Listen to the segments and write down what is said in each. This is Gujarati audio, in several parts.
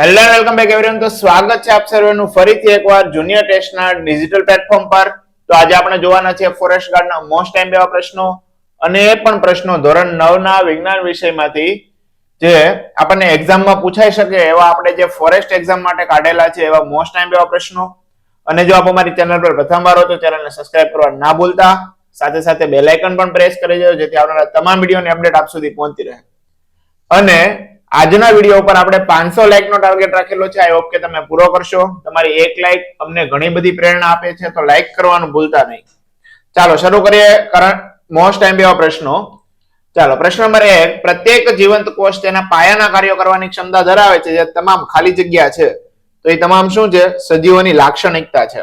હેલો વેલકમ બેક એવરીવન તો સ્વાગત છે આપ સર્વેનું ફરીથી એકવાર જુનિયર ટેસ્ટના ડિજિટલ પ્લેટફોર્મ પર. તો આજે આપણે જોવાના છે ફોરેસ્ટ ગાર્ડના મોસ્ટ ટાઈમ એવા પ્રશ્નો અને એ પણ પ્રશ્નો ધોરણ 9 ના વિજ્ઞાન વિષયમાંથી, જે આપણને એક્ઝામમાં પૂછાઈ શકે એવા આપણે જે ફોરેસ્ટ એક્ઝામ માટે કાઢેલા છે એવા મોસ્ટ ટાઈમ એવા પ્રશ્નો. અને જો આપ અમારી ચેનલ પર પ્રથમવાર હો તો ચેનલને સબસ્ક્રાઇબ કરવા ના ભૂલતા. સાથે સાથે બેલ આઇકન પણ પ્રેસ કરી દેજો, જેથી આવનારા તમામ વિડીયોની અપડેટ આપ સુધી પહોંચતી રહે. અને આજના વીડિયો ઉપર આપણે પાંચસો લાઈક નો ટાર્ગેટ રાખેલો છે. આઈ હોપ કે તમે પૂરો કરશો. તમારી એક લાઈક અમને ઘણી બધી પ્રેરણા આપે છે, તો લાઈક કરવાનું ભૂલતા નહીં. ચાલો, શરૂ કરીએ મોસ્ટ ટાઈમ એવા પ્રશ્નો. ચાલો, પ્રશ્ન નંબર એક, પ્રત્યેક જીવંત કોષ તેના પાયાના કાર્યો કરવાની ક્ષમતા ધરાવે છે, જે તમામ ખાલી જગ્યા છે. તો એ તમામ શું છે? સજીવોની લાક્ષણિકતા છે.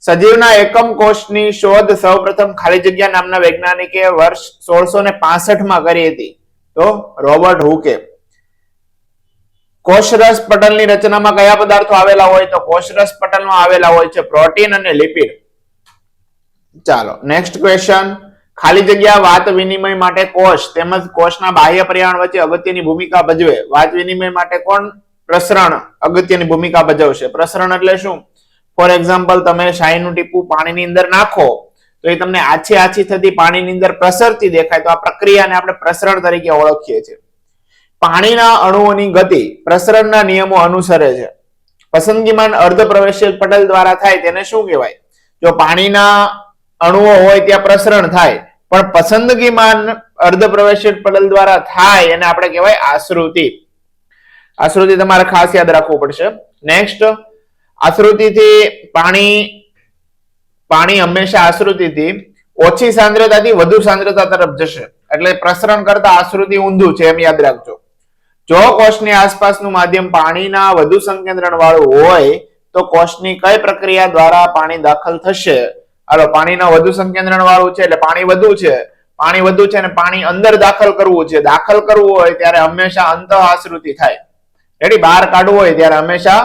સજીવના એકમ કોષની શોધ સૌપ્રથમ ખાલી જગ્યા નામના વૈજ્ઞાનિકે વર્ષ સોળસો ને માં કરી હતી. તો રોબર્ટ હુકે. કોષરસ પટલની રચનામાં કયા પદાર્થો આવેલા હોય તો કોષરસ પટલમાં આવેલા હોય છે પ્રોટીન અને લિપિડ. ચાલો નેક્સ્ટ ક્વેશ્ચન ખાલી જગ્યા વાત વિનિમય માટે કોષ તેમજ કોષના બાહ્ય પર્યાવરણ વચ્ચે અગત્યની ભૂમિકા ભજવે. વાત વિનિમય માટે કોણ? પ્રસરણ અગત્યની ભૂમિકા ભજવશે. પ્રસરણ એટલે શું? ફોર એક્ઝામ્પલ તમે શાહીનું ટીપું પાણીની અંદર નાખો, તો એ તમને આછી આછી થતી પાણીની અંદર પ્રસરતી દેખાય. તો આ પ્રક્રિયાને આપણે પ્રસરણ તરીકે ઓળખીએ છીએ. પાણીના અણુઓની ગતિ પ્રસરણના નિયમો અનુસરે છે. પસંદગીમાન અર્ધ પ્રવેશીય પટલ દ્વારા થાય તેને શું કહેવાય? જો પાણીના અણુઓ હોય ત્યાં પ્રસરણ થાય, પણ પસંદગીમાન અર્ધ પ્રવેશીય પટલ દ્વારા થાય એને આપણે કહેવાય આશ્રુતિ. આશ્રુતિ તમારે ખાસ યાદ રાખવું પડશે. નેક્સ્ટ આશ્રુતિથી પાણી પાણી હંમેશા આશ્રુતિથી ઓછી સાંદ્રતાથી વધુ સાંદ્રતા તરફ જશે. એટલે પ્રસરણ કરતા આશ્રુતિ ઊંધું છે એમ યાદ રાખજો. જો કોષની આસપાસનું માધ્યમ પાણીના વધુ સંકેન્દ્રણ વાળું હોય, તો કોષની કઈ પ્રક્રિયા દ્વારા પાણી દાખલ થશે? હાલો, પાણીના વધુ સંકેન્દ્રણ વાળું છે એટલે પાણી વધુ છે. પાણી વધુ છે અને પાણી અંદર દાખલ કરવું છે. દાખલ કરવું હોય ત્યારે હંમેશા અંત આશ્રુતિ થાય. રેડી બહાર કાઢવું હોય ત્યારે હંમેશા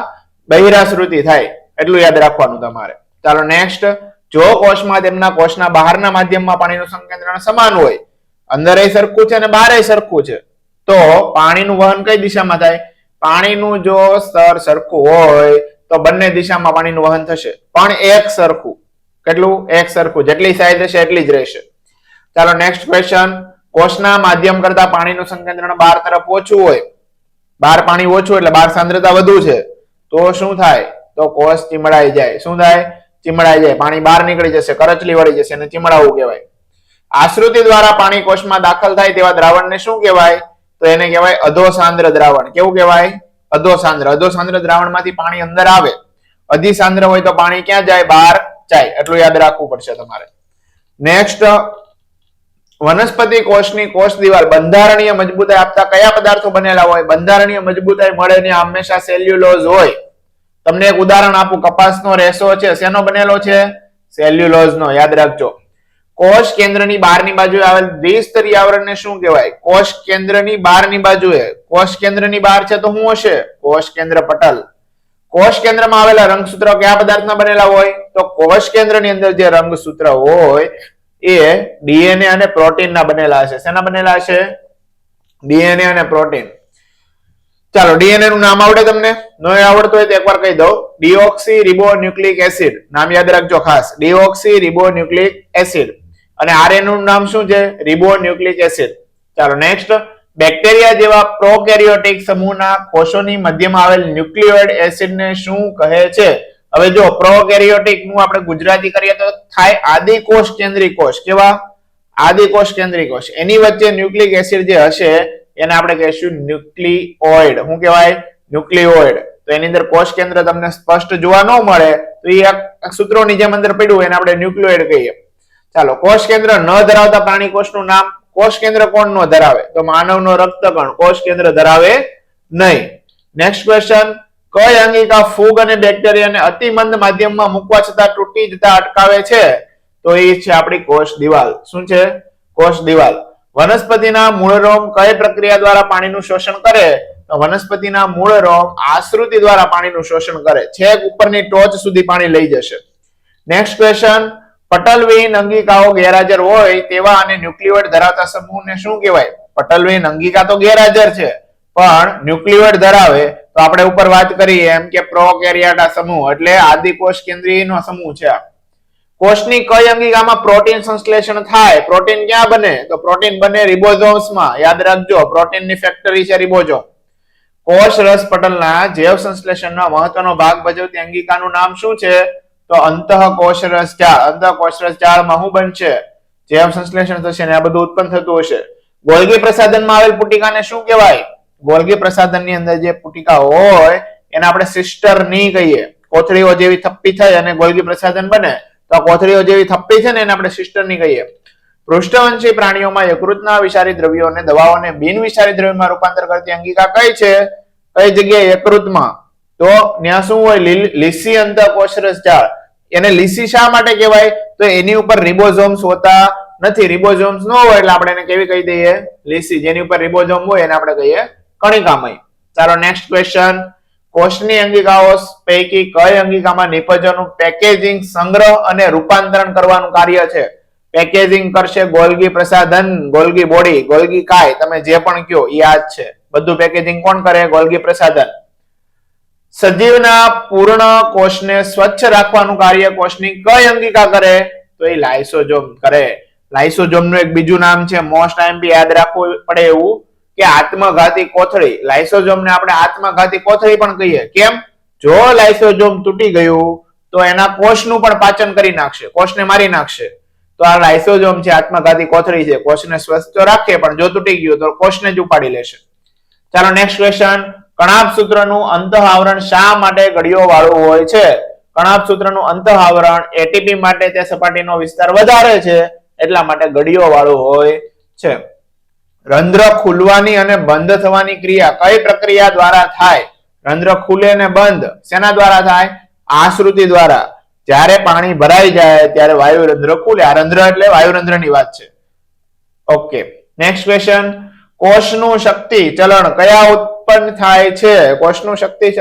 બહિરાશ્રુતિ થાય. એટલું યાદ રાખવાનું તમારે. ચાલો નેક્સ્ટ જો કોષમાં તેમના કોષના બહારના માધ્યમમાં પાણીનું સંકેન્દ્રણ સમાન હોય અંદર એ સરખું છે અને બહાર સરખું છે. તો પાણીનું વહન કઈ દિશામાં થાય? પાણીનું જો સ્તર સરખું હોય, તો બંને દિશામાં પાણીનું વહન થશે. પણ એક સરખું. કેટલું? એક સરખું. જેટલી સાઈઝ હશે એટલી જ રહેશે. ચાલો નેક્સ્ટ ક્વેશ્ચન કોષના માધ્યમ કરતા પાણીનું સંકેન્દ્રણ બહાર તરફ ઓછું હોય. બહાર પાણી ઓછું એટલે બહાર સાંદ્રતા વધુ છે. તો શું થાય? તો કોષ ચીમડાઈ જાય. શું થાય? ચીમડાઈ જાય. પાણી બહાર નીકળી જશે, કરચલી વળી જશે અને ચીમડાવું કહેવાય. આશ્રુતિ દ્વારા પાણી કોષમાં દાખલ થાય તેવા દ્રાવણને શું કહેવાય? તો એને કહેવાય અધોસાંદ્ર દ્રાવણ. કેવું કહેવાય? અધોસાંદ્ર. અધોસાંદ્ર દ્રાવણમાંથી પાણી અંદર આવે. અધિસાંદ્ર હોય તો પાણી ક્યાં જાય? બહાર જાય. એટલું યાદ રાખવું પડશે તમારે. નેક્સ્ટ વનસ્પતિ કોષની કોષ દિવાલ બંધારણીય મજબૂતાઈ આપતા કયા પદાર્થો બનેલા હોય? બંધારણીય મજબૂતાઈ મળે ને હંમેશા સેલ્યુલોઝ હોય. તમને એક ઉદાહરણ આપું. કપાસનો રેસો છે. શેનો બનેલો છે? સેલ્યુલોઝ નો યાદ રાખજો. કોષ કેન્દ્રની બહારની બાજુએ આવેલ દ્વિસ્તરીય આવરણને શું કહેવાય? કોષ કેન્દ્રની બહારની બાજુએ. કોષ કેન્દ્રની બહાર છે તો શું હશે? કોષ કેન્દ્ર પટલ. કોષ કેન્દ્રમાં આવેલા રંગસૂત્રો કયા પદાર્થના બનેલા હોય? તો કોષ કેન્દ્રની અંદર જે રંગસૂત્ર હોય એ ડીએનએ અને પ્રોટીનના બનેલા હશે. શેના બનેલા હશે? ડીએનએ અને પ્રોટીન. ચાલો ડીએનએ નું નામ આવડે તમને? ન આવડતું હોય તો એકવાર કહી દઉં. Deoxyribonucleic acid. નામ યાદ રાખજો ખાસ. Deoxyribonucleic acid. અને આરએનનું નામ શું છે? રિબો ન્યુક્લિક એસિડ ચાલો નેક્સ્ટ બેક્ટેરિયા જેવા પ્રોકેરિયોટિક સમૂહના કોષોની મધ્યમાં આવેલ ન્યુક્લિયોઇડ એસિડને શું કહે છે? હવે જો પ્રોકેરિયોટિકનું આપણે ગુજરાતી કરીએ તો થાય આદિકોષ કેન્દ્રી કોષ. કેવા? આદિકોષ કેન્દ્રી કોષ. એની વચ્ચે ન્યુક્લિક એસિડ જે હશે, એને આપણે કહીશું ન્યુક્લિઓઇડ શું કહેવાય? ન્યુક્લિઓઇડ તો એની અંદર કોષ કેન્દ્ર તમને સ્પષ્ટ જોવા ન મળે, તો એ સૂત્રોની જેમ અંદર પડ્યું, એને આપણે ન્યુક્લિઓઇડ કહીએ. ચાલો, કોષ કેન્દ્ર ન ધરાવતા પ્રાણી કોષનું નામ, કોષ કેન્દ્ર કોણ નો ધરાવે? તો માનવનો રક્તકણ કોષ કેન્દ્ર ધરાવે નહીં. નેક્સ્ટ ક્વેશ્ચન કઈ અંગિકા ફૂગ અને બેક્ટેરિયાને અતિમંદ માધ્યમમાં મૂકવા છતાં તૂટી જતા અટકાવે છે? તો એ છે આપણી કોષ દિવાલ. શું છે? કોષ દિવાલ. વનસ્પતિના મૂળ રોમ કઈ પ્રક્રિયા દ્વારા પાણીનું શોષણ કરે? તો વનસ્પતિના મૂળ રોમ આશ્રુતિ દ્વારા પાણીનું શોષણ કરે. છેક ઉપરની ટોચ સુધી પાણી લઈ જશે. નેક્સ્ટ ક્વેશ્ચન પટલવિહીન અંગિકાઓ ગેરહાજર હોય તેવા અને ન્યુક્લિયોઇડ ધરાવતા સમૂહને શું કહેવાય? પટલવિહીન અંગિકા તો ગેરહાજર છે, પણ ન્યુક્લિયોઇડ ધરાવે તો આપણે ઉપર વાત કરી એમ કે પ્રોકેરિયાટા સમૂહ, એટલે આદિકોષ કેન્દ્રીયનો સમૂહ છે કોષની કઈ અંગિકામાં પ્રોટીન સંશ્લેષણ થાય? પ્રોટીન ક્યાં બને? તો પ્રોટીન બને રિબોઝોમ્સમાં. યાદ રાખજો, પ્રોટીનની ફેક્ટરી છે રિબોઝોમ. કોષ રસ પટલના જૈવ સંશ્લેષણનો મહત્વનો ભાગ ભજવતી અંગિકાનું નામ શું છે? તો અંતઃકોષ જાળ અંતઃકોષ રસ જાળમાં શું બનશે જૈવ સંશ્લેષણ થશે ને આ બધું ઉત્પન્ન થતું હશે. ગોલ્ગી પ્રસાધનમાં આવેલ પુટિકાને શું કહેવાય? ગોલ્ગી પ્રસાધનની અંદર જે પુટિકા હોય, એને આપણે સિસ્ટરની કહીએ. કોથળીઓ જેવી થપ્પી થાય અને ગોલ્ગી પ્રસાધન બને, તો કોથળીઓ જેવી થપ્પી છે ને એને આપણે સિસ્ટરની કહીએ. પૃષ્ઠવંશી પ્રાણીઓમાં યકૃતના વિષારી દ્રવ્યોને દવાઓને બિન વિષારી દ્રવ્યમાં રૂપાંતર કરતી અંગિકા કઈ છે? કઈ જગ્યાએ યકૃતમાં? તો ત્યાં શું હોય? લીસી અંતઃકોષરસ જાળ. એને લીસી શા માટે કહેવાય? તો એની ઉપર રિબોઝોમ્સ હોતા નથી. રિબોઝોમ્સ ન હોય એટલે આપણે એને કેવી કહી દઈએ? લીસી. જેની ઉપર રિબોઝોમ હોય એને આપણે કહીએ કણિકામય. ચાલો નેક્સ્ટ ક્વેશ્ચન કોષની અંગિકાઓ પૈકી કઈ અંગિકામાં નિપજોનું પેકેજિંગ સંગ્રહ અને રૂપાંતરણ કરવાનું કાર્ય છે? પેકેજિંગ કરશે ગોલગી પ્રસાધન, ગોલગી બોડી, ગોલગી કાય. તમે જે પણ કયો એ આ જ છે. બધું પેકેજિંગ કોણ કરે? ગોલગી પ્રસાધન. સજીવના પૂર્ણ કોષને સ્વચ્છ રાખવાનું કાર્ય કોષની કઈ અંગિકા કરે, તો એ લાઇસોજોમ કરે. લાઇસોજોમનું એક બીજું નામ છે મોસ્ટ આઈએમપી યાદ રાખવું પડે એવું કે આત્મઘાતી કોથળી. લાઇસોજોમને આપણે આત્મઘાતી કોથળી પણ કહીએ. કેમ? જો લાઇસોજોમ તૂટી ગયું, તો એના કોષનું પણ પાચન કરી નાખશે, કોષને મારી નાખશે. તો આ લાઇસોજોમ છે, આત્મઘાતી કોથળી છે. કોષને સ્વસ્થ રાખે, પણ જો તૂટી ગયું, તો કોષને જ ઉપાડી લેશે. ચાલો નેક્સ્ટ ક્વેશ્ચન કણાભ સૂત્રનું અંતઃ આવરણ શા માટે ઘડીઓ વાળું હોય છે? કણાભ સૂત્રનું અંતઃ આવરણ એટીપી માટે તે સપાટીનો વિસ્તાર વધારે છે, એટલા માટે ઘડીઓ વાળું હોય છે. રંધ્ર ખુલવાની અને બંધ થવાની ક્રિયા કઈ પ્રક્રિયા દ્વારા થાય? રંધ્ર ખુલે ને બંધ શેના દ્વારા થાય? આશ્રુતિ દ્વારા. જ્યારે પાણી ભરાઈ જાય ત્યારે વાયુ રંધ્ર ખુલે. આ રંધ્ર એટલે વાયુ રંધ્રની વાત છે. Okay, next question. કોષનું શક્તિ ચલણ કયા ઉત્પન્ન થાય છે. કોષનું શક્તિ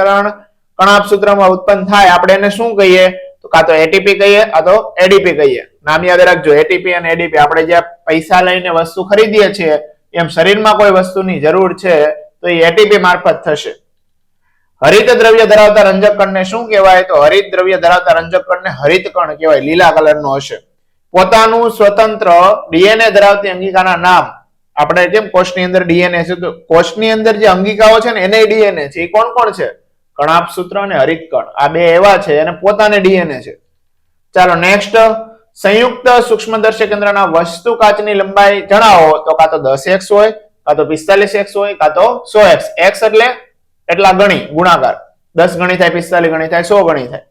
કણાપ સૂત્રમાં ઉત્પન્ન થાય. આપણે એને શું કહીએ? તો કાં તો એટીપી કહીએ અથવા એડીપી કહીએ. નામ યાદ રાખજો. એટીપી અને એડીપી આપણે જે પૈસા લઈને વસ્તુ ખરીદીએ છીએ, એમ શરીરમાં કોઈ વસ્તુની જરૂર છે, તો એ એટીપી મારફત થશે. હરિત દ્રવ્ય ધરાવતા રંજક કણને શું કહેવાય? તો હરિત દ્રવ્ય ધરાવતા રંજક કણને હરિત કણ કહેવાય. લીલા કલરનો હશે. પોતાનું સ્વતંત્ર ડીએનએ ધરાવતી અંગિકાના નામ આપણે કેમ કોષની અંદર ડીએનએ છે? તો કોષની અંદર જે અંગિકાઓ છે ને, એને ડીએનએ છે. એ કોણ કોણ છે? કણાપ સૂત્ર અને હરિત કણ આ બે એવા છે અને પોતાને ડીએનએ છે. ચાલો નેક્સ્ટ સંયુક્ત સૂક્ષ્મદર્શક કેન્દ્રના વસ્તુ કાચની લંબાઈ જણાવો. તો કાં તો દસ એક્સ હોય, કાં તો પિસ્તાલીસ એક્સ હોય, કાં તો સો એક્સ. એક્સ એટલે એટલા ગણી? ગુણાકાર. દસ ગણી થાય, પિસ્તાલીસ ગણી થાય, સો ગણી થાય.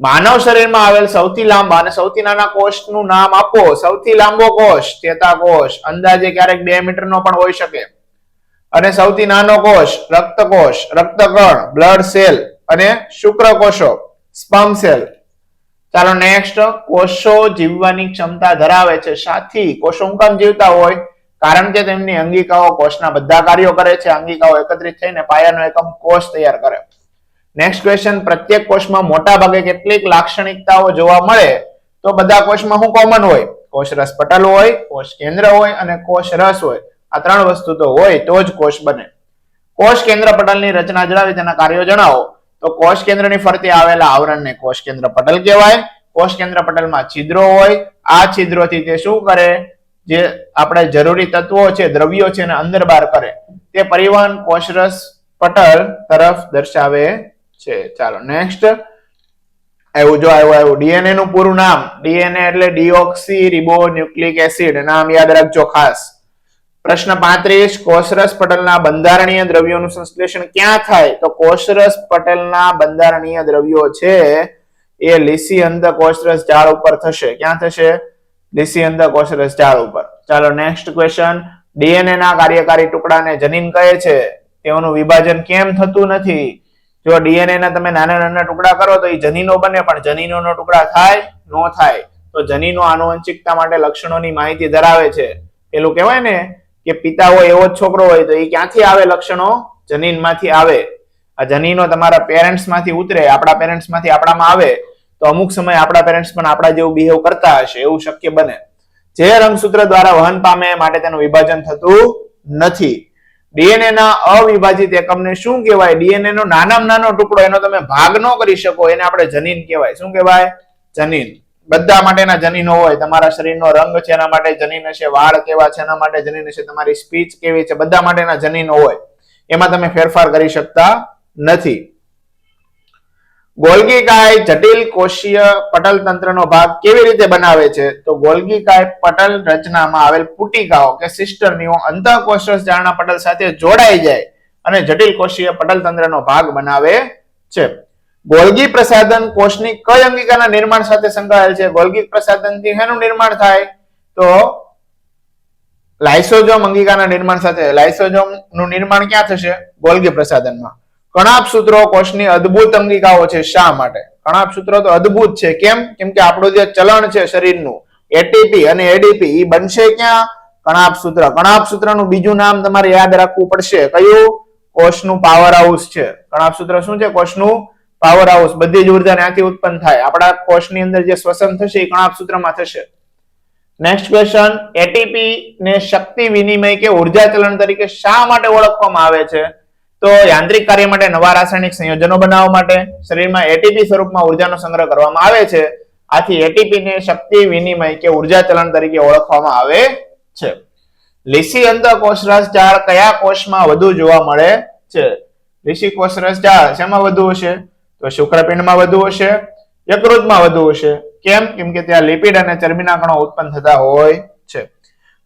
માનવ શરીરમાં આવેલ સૌથી લાંબા અને સૌથી નાના કોષનું નામ આપો. સૌથી લાંબો કોષ, ચેતાકોષ. અંદાજે ક્યારેક બે મીટરનો પણ હોઈ શકે. અને સૌથી નાનો કોષ, રક્તકોષ, રક્તકણ, બ્લડ સેલ અને શુક્રકોષો સ્પમ સેલ. ચાલો નેક્સ્ટ, કોષો જીવવાની ક્ષમતા ધરાવે છે. સાથી, કોષો કામ જીવતા હોય? કારણ કે તેમની અંગિકાઓ કોષના બધા કાર્યો કરે છે. અંગિકાઓ એકત્રિત થઈને પાયાનો એકમ કોષ તૈયાર કરે. નેક્સ્ટ ક્વેશ્ચન પ્રત્યેક કોષમાં મોટા ભાગે કેટલીક લાક્ષણિકતાઓ જોવા મળે? તો બધા કોષમાં શું કોમન હોય? કોષ રસ પટલ હોય, કોષ કેન્દ્ર હોય અને કોષ રસ હોય. આ ત્રણ વસ્તુ તો હોય તો જ કોષ બને. કોષ કેન્દ્ર પટલની રચના જણાવી, તેના કાર્યો જણાવો. તો કોષ કેન્દ્રની ફરતે આવેલા આવરણને કોષ કેન્દ્ર પટલ કહેવાય. કોષ કેન્દ્ર પટલમાં છિદ્રો હોય. આ છિદ્રોથી તે શું કરે? જે આપણે જરૂરી તત્વો છે, દ્રવ્યો છે એને અંદર બહાર કરે. તે પરિવહન કોષરસ પટલ તરફ દર્શાવે છે, ચાલો નેક્સ્ટ આવ્યું જો આવ્યું આવ્યું ડીએનએ નું પૂરું નામ. ડીએનએ એટલે ડીઓક્સી રિબો ન્યુક્લિક એસિડ નામ યાદ રાખજો ખાસ. પ્રશ્ન પાંત્રીસ કોષરસ પટલના બંધારણીય દ્રવ્યોનું સંશ્લેષણ ક્યાં થાય? તો કોષરસ પટલના બંધારણીય દ્રવ્યો છે, એ લીસી અંધ કોષરસ ઝાડ ઉપર થશે. ક્યાં થશે? લીસી અંધ કોષરસ ઝાડ ઉપર. ચાલો નેક્સ્ટ ક્વેશ્ચન ડીએનએ ના કાર્યકારી ટુકડાને જનીન કહે છે. તેઓનું વિભાજન કેમ થતું નથી? જો ડીએનએ ના તમે નાના નાના ટુકડા કરો તો એ જનીનો બને, પણ જનીનોનો ટુકડા થાય, નો થાય, તો જનીનો આનુવંશિકતા માટે લક્ષણોની માહિતી ધરાવે છે. પેલું કહેવાય ને કે પિતા હોય એવો જ છોકરો હોય તો એ ક્યાંથી આવે લક્ષણો? જનીનમાંથી આવે. આ જનીનો તમારા પેરેન્ટ્સમાંથી ઉતરે, આપણા પેરેન્ટ્સમાંથી આપણામાં આવે, તો અમુક સમય આપણા પેરેન્ટ્સ પણ આપણા જેવું બિહેવ કરતા હશે, એવું શક્ય બને. જે રંગસૂત્ર દ્વારા વહન પામે માટે તેનું વિભાજન થતું નથી. ડીએનએ ના અવિભાજિત એકમને શું કહેવાય? ડીએનએ નો નાનામાં નાનો ટુકડો, એનો તમે ભાગ ન કરી શકો, એને આપણે જનીન કહેવાય. શું કહેવાય? જનીન. બધા માટેના જનીનો હોય. તમારા શરીરનો રંગ છે એના માટે જનીન હશે, વાળ કેવા છે એના માટે જનીન હશે, તમારી સ્પીચ કેવી છે, બધા માટેના જનીનો હોય. એમાં તમે ફેરફાર કરી શકતા નથી. ગોલ્ગી કાય જટિલ કોષીય પટલ તંત્રનો ભાગ કેવી રીતે બનાવે છે? તો ગોલ્ગી કાય પટલ રચનામાં આવેલ પુટિકાઓ કે સિસ્ટરનીઓ અંતઃકોષરસ જાળના પટલ સાથે જોડાઈ જાય અને જટિલ કોષીય પટલ તંત્રનો ભાગ બનાવે છે. ગોલ્ગી પ્રસાધન કોષની કઈ અંગિકાના નિર્માણ સાથે સંકળાયેલ છે? ગોલ્ગી પ્રસાધનથી શેનું નિર્માણ થાય? તો લાઇસોજોમ અંગિકાના નિર્માણ સાથે. લાઇસોજોમનું નિર્માણ ક્યાં થશે? ગોલ્ગી પ્રસાધનમાં. કણાપ સૂત્રો કોષની અદ્ભુત અંગિકાઓ છે શા માટે? કણાપ સૂત્રો તો અદ્ભુત છે. કેમ? કેમ કે આપણું જે ચલણ છે શરીરનું એટીપી અને એડીપી એ બનશે ક્યાં? કણાપ સૂત્ર. કણાપ સૂત્રનું બીજું નામ તમારે યાદ રાખવું પડશે. કયું? કોષનું પાવર હાઉસ છે. કણાપ સૂત્ર શું છે? કોષનું પાવર હાઉસ બધી જ ઊર્જા ત્યાંથી ઉત્પન્ન થાય. આપણા કોષની અંદર જે શ્વસન થશે એ કણાપ સૂત્રમાં થશે. નેક્સ્ટ ક્વેશ્ચન એટીપી ને શક્તિ વિનિમય કે ઊર્જા ચલણ તરીકે શા માટે ઓળખવામાં આવે છે? તો યાંત્રિક કાર્ય માટે નવા રાસાયણિક સંયોજનો બનાવવા માટે શરીરમાં એટીપી સ્વરૂપમાં ઉર્જાનો સંગ્રહ કરવામાં આવે છે. આથી એટીપી ને શક્તિ વિનિમય કે ઊર્જા ચલણ તરીકે ઓળખવામાં આવે છે. લીસી અંતઃકોષરસ જાળ કયા કોષમાં વધુ જોવા મળે છે? લીસી કોષરસ જાળ શેમાં વધુ હશે? તો શુક્રપિંડમાં વધુ હશે, યકૃતમાં વધુ હશે. કેમ? કેમ કે ત્યાં લિપિડ અને ચરબીના કણો ઉત્પન્ન થતા હોય છે.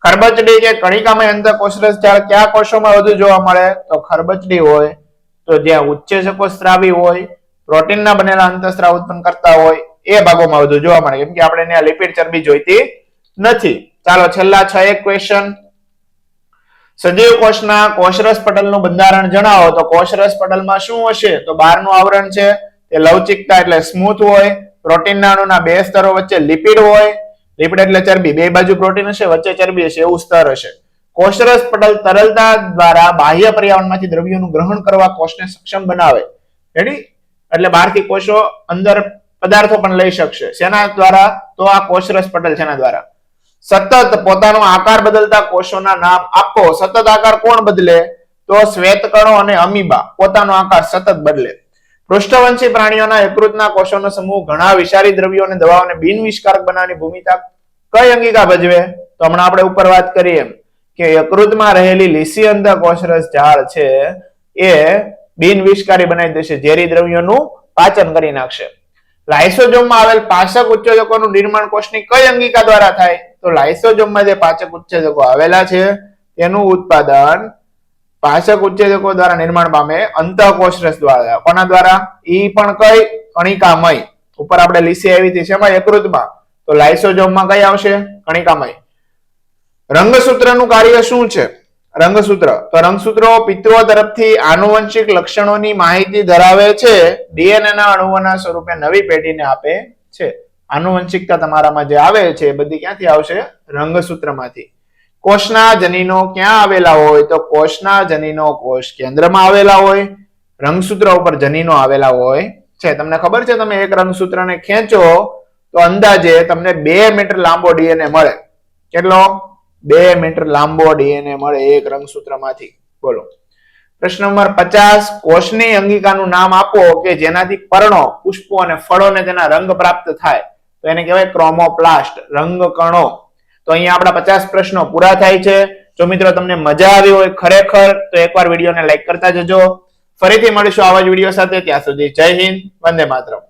ખરબચડી કે કણિકામય અંતઃકોષરસ ઝાડ કયા કોષોમાં વધુ જોવા મળે તો ખરબચડી હોય, તો જ્યાં ઉચ્ચેચકો સ્ત્રાવી હોય, પ્રોટીનના બનેલા અંતઃસ્ત્રાવ ઉત્પન્ન કરતા હોય, એ ભાગોમાં વધુ જોવા મળે. કેમ કે આપણે ત્યાં લિપિડ ચરબી જોઈતી નથી. ચાલો છેલ્લા છ, એક ક્વેશ્ચન સજીવ કોષના કોષરસ પટલનું બંધારણ જણાવો. તો કોષરસ પટલમાં શું હશે? તો બહારનું આવરણ છે, તે લવચિકતા એટલે સ્મૂથ હોય પ્રોટીનના અણુના બે સ્તરો વચ્ચે લિપિડ હોય લિપિડ એટલે ચરબી. બે બાજુ પ્રોટીન હશે, વચ્ચે ચરબી હશે, એવું સ્તર હશે. કોષરસ પટલ તરલતા દ્વારા બાહ્ય પર્યાવરણમાંથી દ્રવ્યોનું ગ્રહણ કરવા કોષને સક્ષમ બનાવે. રેડી એટલે બહારથી કોષો અંદર પદાર્થો પણ લઈ શકશે. શેના દ્વારા? તો આ કોષરસ પટલ છે દ્વારા? સતત પોતાનો આકાર બદલતા કોષોના નામ આપો. સતત આકાર કોણ બદલે? તો શ્વેતકણો અને અમીબા. પોતાનો આકાર સતત બદલે. પૃષ્ઠવંશી પ્રાણીઓના યકૃતના કોષોનો સમૂહ ઘણા વિષારી દ્રવ્યો અને દવાઓને બિનવિષકારક બનાવવાની ભૂમિકા કઈ અંગિકા ભજવે? તો હમણાં આપણે ઉપર વાત કરીએ કે યકૃતમાં રહેલી લીસી કોષરસ ઝાડ છે એ બિનવિષકારી બનાવી દેશે, ઝેરી દ્રવ્યોનું પાચન કરી નાખશે. લાઇસોજોમમાં આવેલ પાચક ઉત્સેચકોનું નિર્માણ કોષની કઈ અંગિકા દ્વારા થાય? તો લાઇસોજોમમાં જે પાચક ઉત્સેચકો આવેલા છે, તેનું ઉત્પાદન પાચક ઉત્સેચકો દ્વારા નિર્માણ પામે અંતઃકોષરસ દ્વારા. કોના દ્વારા? ઈ પણ કઈ કણિકામય. ઉપર આપણે લીસી આવી હતી શેમાં? યકૃતમાં. તો લાઇસોજોમમાં કઈ આવશે? કણિકામય. રંગસૂત્રનું કાર્ય શું છે? રંગસૂત્ર. તો રંગસૂત્રો પિતૃઓ તરફથી આનુવંશિક લક્ષણોની માહિતી ધરાવે છે. ડીએનએ ના અણુઓના સ્વરૂપે નવી પેઢીને આપે છે. આનુવંશિકતા તમારામાં જે આવે છે એ બધી ક્યાંથી આવશે? રંગસૂત્રમાંથી. કોષના જનીનો ક્યાં આવેલા હોય તો કોષના જનીનો કોષ કેન્દ્રમાં આવેલા હોય. રંગસૂત્ર ઉપર જનીનો આવેલા હોય. છે, તમને ખબર છે, તમે એક રંગસૂત્રને ખેંચો તો અંદાજે તમને બે મીટર લાંબો ડીએનએ મળે. કેટલો? બે મીટર લાંબો ડીએનએ મળે એક રંગસૂત્રમાંથી. બોલો. પ્રશ્ન નંબર પચાસ, કોષની અંગિકાનું નામ આપો કે જેનાથી પર્ણો, પુષ્પો અને ફળોને તેના રંગ પ્રાપ્ત થાય. તો એને કહેવાય ક્રોમોપ્લાસ્ટ રંગ કણો તો અહીંયા આપણા પચાસ પ્રશ્નો પૂરા થાય છે. જો મિત્રો તમને મજા આવી હોય ખરેખર, તો એકવાર વિડીયોને લાઈક કરતા જજો. ફરીથી મળીશું આવા જ વીડિયો સાથે. ત્યાં સુધી જય હિન્દ, વંદે માતરમ.